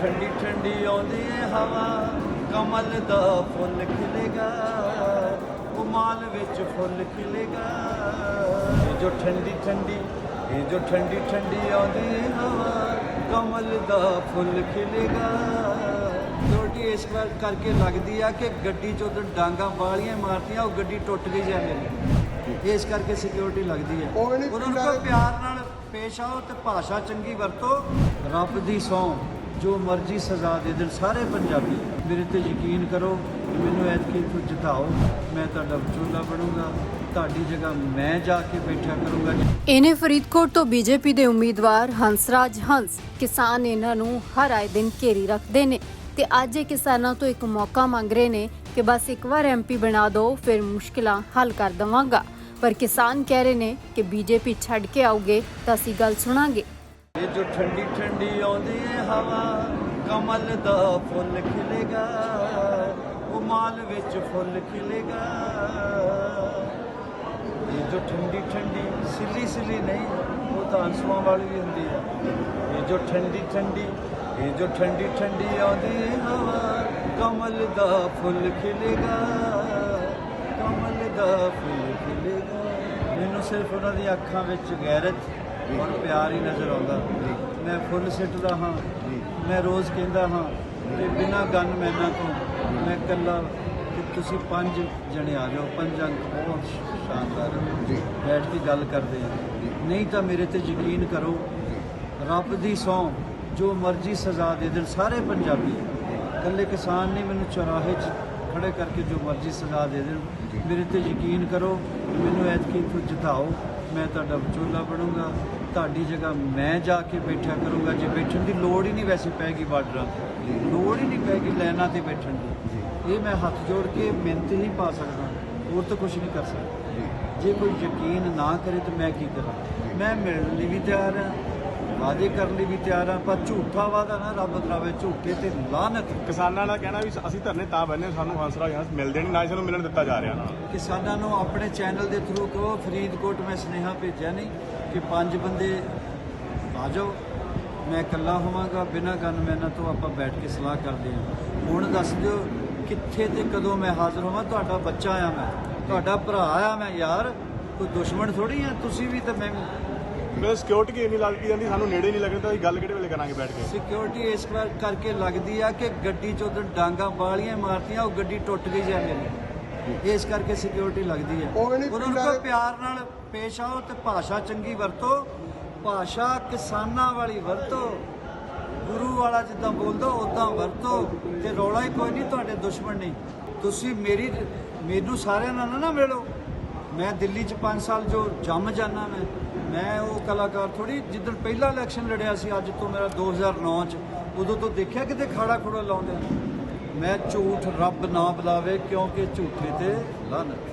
ਠੰਡੀ ਠੰਡੀ ਆਉਂਦੀ ਏ ਹਵਾ ਕਮਲ ਦਾ ਫੁੱਲ ਖਿਲੇਗਾ ਉਹ ਮਾਲ ਵਿੱਚ ਫੁੱਲ ਖਿਲੇਗਾ। ਇਹ ਜੋ ਠੰਡੀ ਠੰਡੀ ਇਹ ਜੋ ਠੰਡੀ ਠੰਡੀ ਆਉਂਦੀ ਏ ਹਵਾ ਕਮਲ ਦਾ ਫੁੱਲ ਖਿਲੇਗਾ। ਸਿਕਿਉਰਿਟੀ ਇਸ ਵਾਰ ਕਰਕੇ ਲੱਗਦੀ ਆ ਕਿ ਗੱਡੀ ਚੋਂ ਉਧਰ ਡਾਂਗਾ ਵਾਲੀਆਂ ਮਾਰਤੀਆਂ ਉਹ ਗੱਡੀ ਟੁੱਟ ਗਈ ਜਾਂਦੇ ਨੇ ਇਸ ਕਰਕੇ ਸਿਕਿਉਰਿਟੀ ਲੱਗਦੀ ਹੈ ਉਹਨਾਂ ਨੂੰ ਪਿਆਰ ਨਾਲ ਪੇਸ਼ ਆਓ ਤੇ ਭਾਸ਼ਾ ਚੰਗੀ ਵਰਤੋ ਰੱਬ ਦੀ ਸੌ ਜੋ ਮਰਜ਼ੀ ਸਜ਼ਾ ਦੇ ਦੇਣ ਸਾਰੇ ਪੰਜਾਬੀ। ਮੇਰੇ ਤੇ ਯਕੀਨ ਕਰੋ ਮੈਨੂੰ ਐਤਕੀ ਤੋਂ ਜਿਤਾਓ। ਮੈਂ ਤੁਹਾਡਾ ਵਿਚੋਲਾ ਬਣੂੰਗਾ। ਤੁਹਾਡੀ ਜਗ੍ਹਾ ਮੈਂ ਜਾ ਕੇ ਬੈਠਾ ਕਰੂੰਗਾ। ਇਹਨੇ ਫਰੀਦਕੋਟ ਤੋਂ ਬੀਜੇਪੀ ਦੇ ਉਮੀਦਵਾਰ ਹੰਸਰਾਜ ਹੰਸ ਕਿਸਾਨ ਇਹਨਾਂ ਨੂੰ ਹਰ ਆਏ ਦਿਨ ਘੇਰੀ ਰੱਖਦੇ ਨੇ ਤੇ ਅੱਜ ਇਹ ਕਿਸਾਨਾਂ ਤੋਂ ਇੱਕ ਮੌਕਾ ਮੰਗ ਰਹੇ ਨੇ ਕਿ ਬਸ ਇੱਕ ਵਾਰ ਐਮਪੀ ਬਣਾ ਦਿਓ, ਫਿਰ ਮੁਸ਼ਕਿਲਾਂ ਹੱਲ ਕਰ ਦਵਾਂਗਾ। ਪਰ ਕਿਸਾਨ ਕਹਿ ਰਹੇ ਨੇ ਕਿ ਬੀਜੇਪੀ ਛੱਡ ਕੇ ਆਉਗੇ ਤਾਂ ਅਸੀਂ ਗੱਲ ਸੁਣਾਂਗੇ। ਇਹ ਜੋ ਠੰਡੀ ਠੰਡੀ ਆਉਂਦੀ ਏ ਹਵਾ, ਕਮਲ ਦਾ ਫੁੱਲ ਖਿਲੇਗਾ, ਉਹ ਮਾਲ ਵਿੱਚ ਫੁੱਲ ਖਿਲੇਗਾ। ਇਹ ਜੋ ਠੰਡੀ ਠੰਡੀ, ਸਿੱਲੀ ਸਿੱਲੀ ਨਹੀਂ, ਉਹ ਤਾਂ ਅੰਸੂਆਂ ਵਾਲੀ ਵੀ ਹੁੰਦੀ ਹੈ ਇਹ ਜੋ ਠੰਡੀ ਠੰਡੀ, ਇਹ ਜੋ ਠੰਡੀ ਠੰਡੀ ਆਉਂਦੀ ਏ ਹਵਾ, ਕਮਲ ਦਾ ਫੁੱਲ ਖਿਲੇਗਾ। ਕਮਲ ਦਾ ਫੁੱਲ ਖਿਲੇਗਾ। ਮੈਨੂੰ ਸਿਰਫ ਉਹਨਾਂ ਦੀ ਅੱਖਾਂ ਵਿੱਚ ਗੈਰਤ ਔਰ ਪਿਆਰ ਹੀ ਨਜ਼ਰ ਆਉਂਦਾ। ਮੈਂ ਫੁੱਲ ਸਿੱਟਦਾ ਹਾਂ। ਮੈਂ ਰੋਜ਼ ਕਹਿੰਦਾ ਹਾਂ ਕਿ ਬਿਨਾਂ ਗਨ ਮੈਨਾਂ ਤੋਂ ਮੈਂ ਇਕੱਲਾ ਕਿ ਤੁਸੀਂ ਪੰਜ ਜਣੇ ਆ ਜਾਓ। ਪੰਜ ਬਹੁਤ ਸ਼ਾਨਦਾਰ ਜੀ। ਬੈਠ ਕੇ ਗੱਲ ਕਰਦੇ ਹਾਂ ਨਹੀਂ ਤਾਂ ਮੇਰੇ ਤੇ ਯਕੀਨ ਕਰੋ ਰੱਬ ਦੀ ਸੌ ਜੋ ਮਰਜ਼ੀ ਸਜ਼ਾ ਦੇ ਦੇਣ ਸਾਰੇ ਪੰਜਾਬੀ। ਇਕੱਲੇ ਕਿਸਾਨ ਨਹੀਂ ਮੈਨੂੰ ਚੌਰਾਹੇ 'ਚ ਖੜੇ ਕਰਕੇ ਜੋ ਮਰਜ਼ੀ ਸਜ਼ਾ ਦੇ ਦੇਣ। ਮੇਰੇ ਤੇ ਯਕੀਨ ਕਰੋ ਮੈਨੂੰ ਐਤਕੀ ਤੋਂ ਜਿਤਾਓ। ਮੈਂ ਤੁਹਾਡਾ ਵਿਚੋਲਾ ਬਣੂੰਗਾ ਤੁਹਾਡੀ ਜਗ੍ਹਾ ਮੈਂ ਜਾ ਕੇ ਬੈਠਾ ਕਰੂੰਗਾ ਜੇ ਬੈਠਣ ਦੀ ਲੋੜ ਹੀ ਨਹੀਂ ਵੈਸੇ ਪੈਗੀ ਬਾਰਡਰਾਂ ਤੇ। ਲੋੜ ਹੀ ਨਹੀਂ ਪੈਗੀ ਲੈਣਾ ਤੇ ਬੈਠਣ ਦੀ। ਇਹ ਮੈਂ ਹੱਥ ਜੋੜ ਕੇ ਮਿਹਨਤ ਹੀ ਪਾ ਸਕਦਾ ਹੋਰ ਤਾਂ ਕੁਝ ਨਹੀਂ ਕਰ ਸਕਦਾ। ਜੇ। ਕੋਈ ਯਕੀਨ ਨਾ ਕਰੇ ਤਾਂ ਮੈਂ ਕੀ ਕਰਾਂ? ਮੈਂ ਮਿਲਣ ਲਈ ਵੀ ਤਿਆਰ ਹਾਂ ਵਾਅਦੇ ਕਰਨ ਲਈ ਵੀ ਤਿਆਰ ਹਾਂ ਪਰ ਝੂਠਾ ਵਾਅਦਾ ਨਾ ਰੱਬ ਕਰਾਵੇ ਝੂਠੇ ਤੇ ਲਾਨਤ ਕਿਸਾਨਾਂ ਦਾ ਕਹਿਣਾ ਵੀ ਅਸੀਂ ਧਰਨੇ ਤਾਂ ਬੰਨੇ ਸਾਨੂੰ ਹੰਸਰਾਜ ਹੰਸ ਮਿਲਦੇ ਨਹੀਂ ਨਾ ਸਾਨੂੰ ਮਿਲਣ ਦਿੱਤਾ ਜਾ ਰਿਹਾ। ਕਿਸਾਨਾਂ ਨੂੰ ਆਪਣੇ ਚੈਨਲ ਦੇ ਥਰੂ ਕਹੋ ਫਰੀਦਕੋਟ ਮੈਂ ਸੁਨੇਹਾ ਭੇਜਿਆ ਨਹੀਂ ਕਿ ਪੰਜ ਬੰਦੇ ਆ ਜਾਓ। ਮੈਂ ਇਕੱਲਾ ਹੋਵਾਂਗਾ ਬਿਨਾਂ ਗਨਮੈਨਾਂ ਤੋਂ ਆਪਾਂ ਬੈਠ ਕੇ ਸਲਾਹ ਕਰਦੇ ਹਾਂ। ਹੁਣ ਦੱਸ ਦਿਓ ਕਿੱਥੇ ਤੇ ਕਦੋਂ ਮੈਂ ਹਾਜ਼ਰ ਹੋਵਾਂ? ਤੁਹਾਡਾ ਬੱਚਾ ਆ ਮੈਂ ਤੁਹਾਡਾ ਭਰਾ ਆ ਮੈਂ ਯਾਰ। ਕੋਈ ਦੁਸ਼ਮਣ ਥੋੜੀ ਆ? ਤੁਸੀਂ ਵੀ ਤੇ ਮੈਂ ਵੀ ਮੈਂ ਸਿਕਿਉਰਿਟੀ ਇੰਨੀ ਲੱਗਦੀ ਜਾਂਦੀ ਸਾਨੂੰ ਨੇੜੇ ਨਹੀਂ ਲੱਗਦਾ ਅਸੀਂ ਗੱਲ ਕਿਹੜੇ ਵੇਲੇ ਕਰਾਂਗੇ ਬੈਠ ਕੇ? ਸਿਕਿਉਰਿਟੀ ਇਸ ਵਾਰ ਕਰਕੇ ਲੱਗਦੀ ਆ ਕਿ ਗੱਡੀ ਚੋਂ ਉਧਰ ਡਾਂਗਾ ਵਾਲੀਆਂ ਮਾਰਤੀਆਂ ਉਹ ਗੱਡੀ ਟੁੱਟ ਗਈ ਜਾਂਦੇ ਨੇ ਇਸ ਕਰਕੇ ਸਿਕਿਉਰਿਟੀ ਲੱਗਦੀ ਨਹੀਂ ਉਹਨਾਂ ਨੂੰ ਪਿਆਰ ਨਾਲ ਪੇਸ਼ ਆਓ ਤੇ ਭਾਸ਼ਾ ਚੰਗੀ ਵਰਤੋ। ਭਾਸ਼ਾ ਕਿਸਾਨਾਂ ਵਾਲੀ ਵਰਤੋ। ਗੁਰੂ ਵਾਲਾ ਜਿੱਦਾਂ ਬੋਲਦਾ ਉਦਾਂ ਵਰਤੋ। ਤੇ ਰੌਲਾ ਹੀ ਕੋਈ ਨਹੀਂ ਤੁਹਾਡੇ ਦੁਸ਼ਮਣ ਨਹੀਂ। ਤੁਸੀਂ ਮੇਰੀ ਮੈਨੂੰ ਸਾਰਿਆਂ ਨਾਲ ਨਾ ਨਾ ਮਿਲੋ। ਮੈਂ ਦਿੱਲੀ 'ਚ 5 ਸਾਲ ਜੋ ਜੰਮ ਜਾਣਾ ਮੈਂ। ਮੈਂ ਉਹ ਕਲਾਕਾਰ ਥੋੜੀ ਜਿੱਦਣ ਪਹਿਲਾ ਇਲੈਕਸ਼ਨ ਲੜਿਆ ਸੀ, ਅੱਜ ਤੋਂ ਮੇਰਾ 2009 'ਚ, ਉਦੋਂ ਤੋਂ ਦੇਖਿਆ ਕਿਤੇ ਖਾੜਾ ਖੋੜਾ ਲਾਉਂਦੇ ਮੈਂ ਝੂਠ ਰੱਬ ਨਾ ਬੁਲਾਵੇ, ਕਿਉਂਕਿ ਝੂਠੇ ਤੇ ਲਾਨਤ